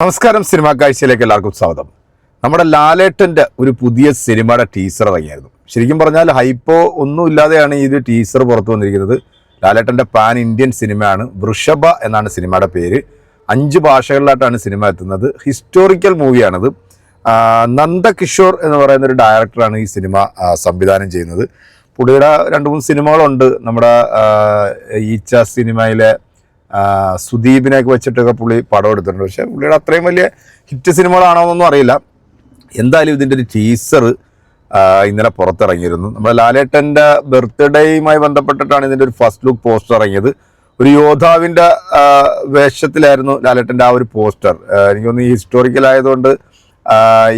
നമസ്കാരം സിനിമാ കാഴ്ചയിലേക്ക് എല്ലാവർക്കും സ്വാഗതം. നമ്മുടെ ലാലേട്ടന്റെ ഒരു പുതിയ സിനിമയുടെ ടീസർ ഇറങ്ങിയായിരുന്നു. ശരിക്കും പറഞ്ഞാൽ ഹൈപ്പോ ഒന്നും ഇല്ലാതെയാണ് ഈ ഒരു ടീസർ പുറത്തു വന്നിരിക്കുന്നത്. ലാലേട്ടന്റെ പാൻ ഇന്ത്യൻ സിനിമയാണ് വൃഷഭ എന്നാണ് സിനിമയുടെ പേര്. അഞ്ച് ഭാഷകളിലായിട്ടാണ് സിനിമ എത്തുന്നത്. ഹിസ്റ്റോറിക്കൽ മൂവിയാണത്. നന്ദകിഷോർ എന്ന് പറയുന്ന ഒരു ഡയറക്ടറാണ് ഈ സിനിമ സംവിധാനം ചെയ്യുന്നത്. പുള്ളിയുടെ രണ്ട് മൂന്ന് സിനിമകളുണ്ട്. നമ്മുടെ ഈച്ച സിനിമയിലെ സുദീപിനെയൊക്കെ വെച്ചിട്ടൊക്കെ പുള്ളി പടം എടുത്തിട്ടുണ്ട്. പക്ഷേ പുള്ളിയുടെ അത്രയും വലിയ ഹിറ്റ് സിനിമകളാണോ എന്നൊന്നും അറിയില്ല. എന്തായാലും ഇതിന്റെ ഒരു ടീസർ ഇന്നലെ പുറത്തിറങ്ങിയിരുന്നു. നമ്മുടെ ലാലേട്ടന്റെ ബർത്ത്ഡേയുമായി ബന്ധപ്പെട്ടിട്ടാണ് ഇതിന്റെ ഒരു ഫസ്റ്റ് ലുക്ക് പോസ്റ്റർ ഇറങ്ങിയത്. ഒരു യോദ്ധാവിന്റെ വേഷത്തിലായിരുന്നു ലാലേട്ടന്റെ ആ ഒരു പോസ്റ്റർ എനിക്ക് തോന്നുന്നു ഈ ഹിസ്റ്റോറിക്കൽ ആയതുകൊണ്ട്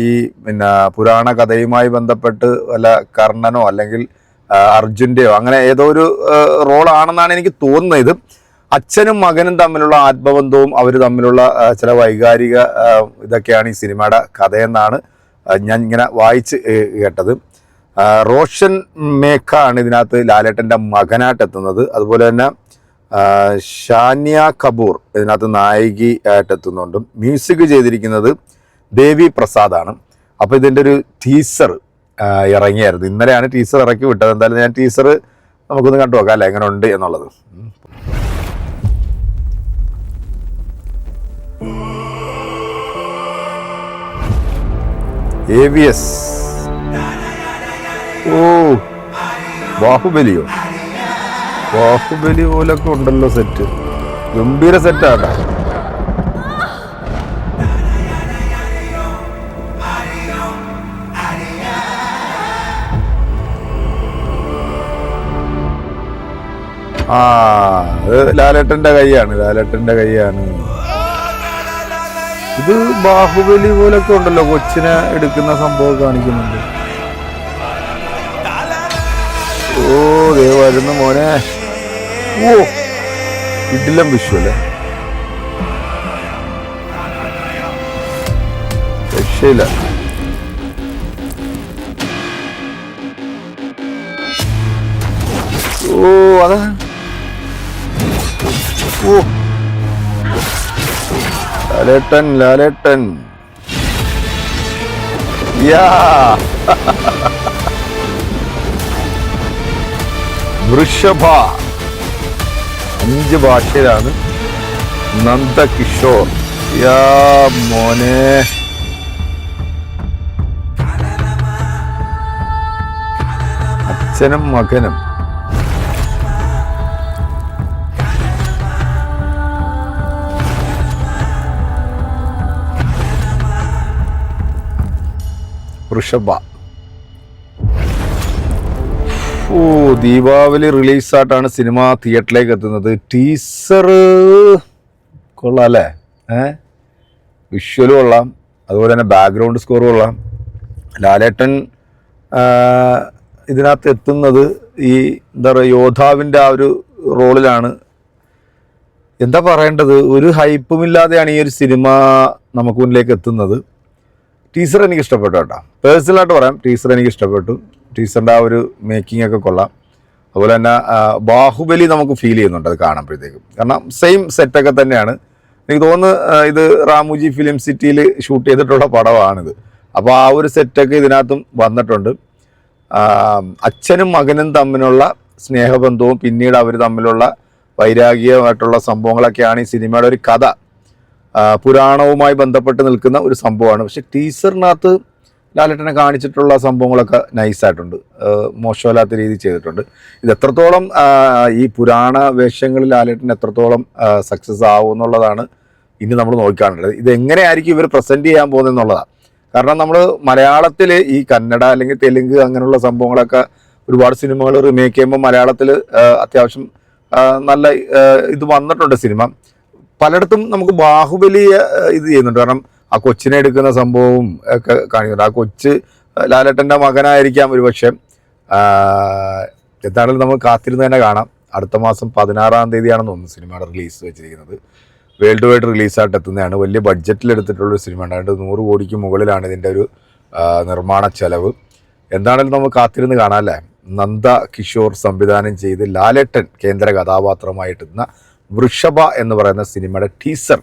ഈ പിന്നെ പുരാണ കഥയുമായി ബന്ധപ്പെട്ട് വല്ല കർണനോ അല്ലെങ്കിൽ അർജുന്റെയോ അങ്ങനെ ഏതോ ഒരു റോളാണെന്നാണ് എനിക്ക് തോന്നുന്നത്. അച്ഛനും മകനും തമ്മിലുള്ള ആത്മബന്ധവും അവർ തമ്മിലുള്ള ചില വൈകാരിക ഇതൊക്കെയാണ് ഈ സിനിമയുടെ കഥയെന്നാണ് ഞാൻ ഇങ്ങനെ വായിച്ച് കേട്ടത്. റോഷൻ മേഘ ആണ് ഇതിനകത്ത് ലാലേട്ടന്റെ മകനായിട്ട് എത്തുന്നത്. അതുപോലെ തന്നെ ഷാനിയ കപൂർ ഇതിനകത്ത് നായികി ആയിട്ട് എത്തുന്നുണ്ട്. മ്യൂസിക് ചെയ്തിരിക്കുന്നത് ദേവി പ്രസാദാണ്. അപ്പോൾ ഇതിന്റെ ഒരു ടീസർ ഇറങ്ങിയായിരുന്നു. ഇന്നലെയാണ് ടീസർ ഇറക്കി വിട്ടത്. എന്തായാലും ഞാൻ ടീസർ നമുക്കൊന്ന് കണ്ടു നോക്കാം അല്ലേ? എങ്ങനെ ഉണ്ട് എന്നുള്ളത് ഉം. എസ് ഓ ബാഹുബലിയോ? ബാഹുബലി പോലൊക്കെ ഉണ്ടല്ലോ സെറ്റ്. ഗംഭീര സെറ്റാണ് ആ അത് ലാലേട്ടന്റെ കൈയാണ് ലാലേട്ടന്റെ കൈയാണ്. ഇത് ബാഹുബലി പോലൊക്കെ ഉണ്ടല്ലോ കൊച്ചിനെ എടുക്കുന്ന സംഭവം കാണിക്കുന്നുണ്ട്. ഓ ദേ മോനെ. ഓ ഇഡിലം വിഷുവല്ലേ രക്ഷയില്ല. ഓ അതാ. ഓ. ലാലേട്ടൻ ലാലേട്ടൻ. വൃഷഭ. അഞ്ച് ഭാഷയിലാണ്. നന്ദകിഷോർ. യാ മോനെ. അച്ഛനും മകനും. വൃഷഭ. ഓ ദീപാവലി റിലീസായിട്ടാണ് സിനിമ തിയേറ്ററിലേക്ക് എത്തുന്നത്. ടീസർ. കൊള്ളാം അല്ലേ ഏ? വിഷ്വലും കൊള്ളാം. അതുപോലെ തന്നെ ബാക്ക്ഗ്രൗണ്ട് സ്കോറും കൊള്ളാം. ലാലേട്ടൻ ഇതിനകത്ത് എത്തുന്നത് ഈ എന്താ പറയുക യോദ്ധാവിന്റെ ആ ഒരു റോളിലാണ്. എന്താ പറയേണ്ടത്? ഒരു ഹൈപ്പുമില്ലാതെയാണ് ഈ ഒരു സിനിമ നമുക്ക് മുന്നിലേക്ക് എത്തുന്നത്. ടീസർ എനിക്ക് ഇഷ്ടപ്പെട്ടു കേട്ടോ. പേഴ്സണലായിട്ട് പറയാം ടീച്ചർ എനിക്ക് ഇഷ്ടപ്പെട്ടു. ടീച്ചറിന്റെ ആ ഒരു മേക്കിംഗ് ഒക്കെ കൊള്ളാം. അതുപോലെ തന്നെ ബാഹുബലി നമുക്ക് ഫീൽ ചെയ്യുന്നുണ്ട് അത് കാണുമ്പോഴത്തേക്കും. കാരണം സെയിം സെറ്റൊക്കെ തന്നെയാണ്. എനിക്ക് തോന്നുന്നു ഇത് റാമുജി ഫിലിം സിറ്റിയിൽ ഷൂട്ട് ചെയ്തിട്ടുള്ള പടമാണിത്. അപ്പോൾ ആ ഒരു സെറ്റൊക്കെ ഇതിനകത്തും വന്നിട്ടുണ്ട്. അച്ഛനും മകനും തമ്മിലുള്ള സ്നേഹബന്ധവും പിന്നീട് അവർ തമ്മിലുള്ള വൈരാഗികമായിട്ടുള്ള സംഭവങ്ങളൊക്കെയാണ് ഈ സിനിമയുടെ ഒരു കഥ. പുരാണവുമായി ബന്ധപ്പെട്ട് നിൽക്കുന്ന ഒരു സംഭവമാണ്. പക്ഷെ ടീസറിനകത്ത് ലാലേട്ടനെ കാണിച്ചിട്ടുള്ള സംഭവങ്ങളൊക്കെ നൈസായിട്ടുണ്ട്. മോശമല്ലാത്ത രീതി ചെയ്തിട്ടുണ്ട്. ഇത് എത്രത്തോളം ഈ പുരാണ വേഷങ്ങളിൽ ലാലേട്ടൻ എത്രത്തോളം സക്സസ് ആവും എന്നുള്ളതാണ് ഇനി നമ്മൾ നോക്കിക്കാണുള്ളത് ഇത് എങ്ങനെയായിരിക്കും ഇവർ പ്രസന്റ് ചെയ്യാൻ പോകുന്നത് എന്നുള്ളതാണ് കാരണം നമ്മൾ മലയാളത്തിൽ ഈ കന്നഡ അല്ലെങ്കിൽ തെലുങ്ക് അങ്ങനെയുള്ള സംഭവങ്ങളൊക്കെ ഒരുപാട് സിനിമകൾ റിമേക്ക് ചെയ്യുമ്പോൾ മലയാളത്തിൽ അത്യാവശ്യം നല്ല ഇത് വന്നിട്ടുണ്ട് സിനിമ. പലയിടത്തും നമുക്ക് ബാഹുബലി ആ, ഇത് ചെയ്യുന്നുണ്ട്. കാരണം ആ കൊച്ചിനെ എടുക്കുന്ന സംഭവവും ഒക്കെ കാണിക്കുന്നുണ്ട്. ആ കൊച്ച് ലാലേട്ടന്റെ മകനായിരിക്കാം ഒരു പക്ഷേ എന്താണെങ്കിലും നമുക്ക് കാത്തിരുന്ന് തന്നെ കാണാം. അടുത്ത മാസം പതിനാറാം തീയതിയാണെന്ന് തോന്നുന്നു സിനിമയുടെ റിലീസ് വെച്ചിരിക്കുന്നത്. വേൾഡ് വൈഡ് റിലീസായിട്ട് എത്തുന്നതാണ്. വലിയ ബഡ്ജറ്റിൽ എടുത്തിട്ടുള്ളൊരു സിനിമ ഉണ്ടായിട്ട് നൂറ് കോടിക്ക് മുകളിലാണ് ഇതിന്റെ ഒരു നിർമ്മാണ ചെലവ്. എന്താണെങ്കിലും നമുക്ക് കാത്തിരുന്ന് കാണാം അല്ലേ? നന്ദ കിഷോർ സംവിധാനം ചെയ്ത് ലാലേട്ടൻ കേന്ദ്ര കഥാപാത്രമായിട്ടെത്തുന്ന വൃഷഭ എന്ന് പറയുന്ന സിനിമയുടെ ടീസർ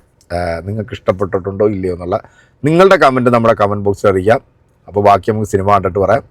നിങ്ങൾക്ക് ഇഷ്ടപ്പെട്ടിട്ടുണ്ടോ ഇല്ലയോ എന്നുള്ള നിങ്ങളുടെ കമന്റ് നമ്മുടെ കമന്റ് ബോക്സിൽ അറിയിക്കാം. അപ്പോൾ ബാക്കി നമുക്ക് സിനിമ കണ്ടിട്ട് പറയാം.